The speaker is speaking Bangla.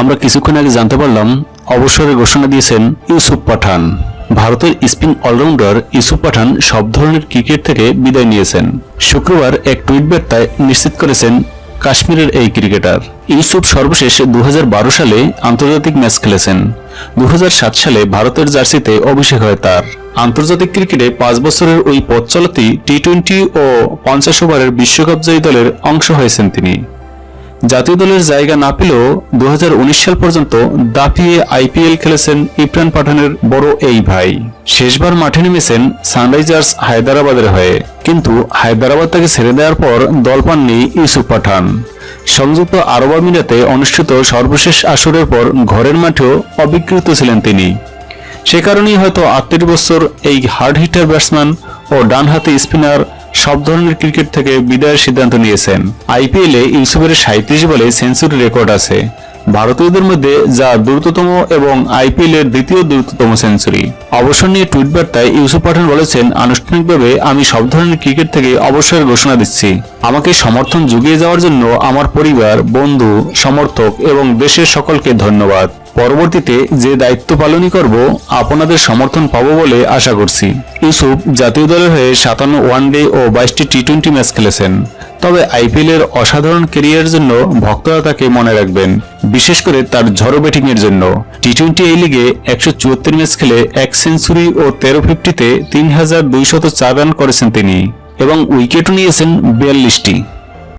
আমরা কিছুক্ষণ আগে জানতে পারলাম, অবসরের ঘোষণা দিয়েছেন ইউসুফ পাঠান। ভারতের স্পিন অলরাউন্ডার ইউসুফ পাঠান সব ধরনের ক্রিকেট থেকে বিদায় নিয়েছেন। শুক্রবার এক টুইট বার্তায় নিশ্চিত করেছেন, কাশ্মীরের এই ক্রিকেটার। ইউসুফ সর্বশেষ দু হাজার বারো সালে আন্তর্জাতিক ম্যাচ খেলেছেন। দু হাজার সাত সালে ভারতের জার্সিতে অভিষেক হয় তার। আন্তর্জাতিক ক্রিকেটে পাঁচ বছরের ওই পথ চলতি টি টোয়েন্টি ও পঞ্চাশ ওভারের বিশ্বকাপ জয়ী দলের অংশ হয়েছেন তিনি। জাতীয় দলের জায়গা না পেলেও দুহাজার উনিশ সাল পর্যন্ত দাপিয়ে আইপিএল খেলেছেন ইমরান পাঠানের বড় এই ভাই। শেষবার মাঠে নেমেছেন সানরাইজার্স হায়দ্রাবাদের হয়ে। কিন্তু হায়দ্রাবাদ তাকে ছেড়ে দেওয়ার পর দল পাননি ইউসুফ পাঠান। সংযুক্ত আরব আমিরাতে অনুষ্ঠিত সর্বশেষ আসরের পর ঘরের মাঠেও অবিকৃত ছিলেন তিনি। সে কারণেই হয়তো আটত্রিশ বছর এই হার্ড হিটার ব্যাটসম্যান ও ডানহাতি স্পিনার সব ধরনের ক্রিকেট থেকে বিদায়ের সিদ্ধান্ত নিয়েছেন। আইপিএলে ইউসুফের সাঁত্রিশ বলে সেঞ্চুরি রেকর্ড আছে। ভারতীয়দের মধ্যে যা দ্রুততম এবং আইপিএল এর দ্বিতীয় দ্রুততম সেঞ্চুরি। অবসর নিয়ে টুইট বার্তায় ইউসুফ পাঠান বলেছেন, আনুষ্ঠানিকভাবে আমি সব ধরনের ক্রিকেট থেকে অবসরের ঘোষণা দিচ্ছি। আমাকে সমর্থন জুগিয়ে যাওয়ার জন্য আমার পরিবার, বন্ধু, সমর্থক এবং দেশের সকলকে ধন্যবাদ। পরবর্তীতে যে দায়িত্ব পালনই করব, আপনাদের সমর্থন পাবো বলে আশা করছি। ইউসুফ জাতীয় দলের হয়ে সাতান্ন ওয়ানডে ও বাইশটি টি টোয়েন্টি ম্যাচ খেলেছেন। তবে আইপিএল এর অসাধারণ কেরিয়ারের জন্য ভক্তরা তাকে মনে রাখবেন, বিশেষ করে তার ঝড়ো ব্যাটিং এর জন্য। টি টোয়েন্টি এই লিগে একশো চুয়াত্তর ম্যাচ খেলে এক সেঞ্চুরি ও তেরো ফিফটিতে তিন হাজার দুইশত চার রান করেছেন তিনি এবং উইকেটও নিয়েছেন বিয়াল্লিশটি।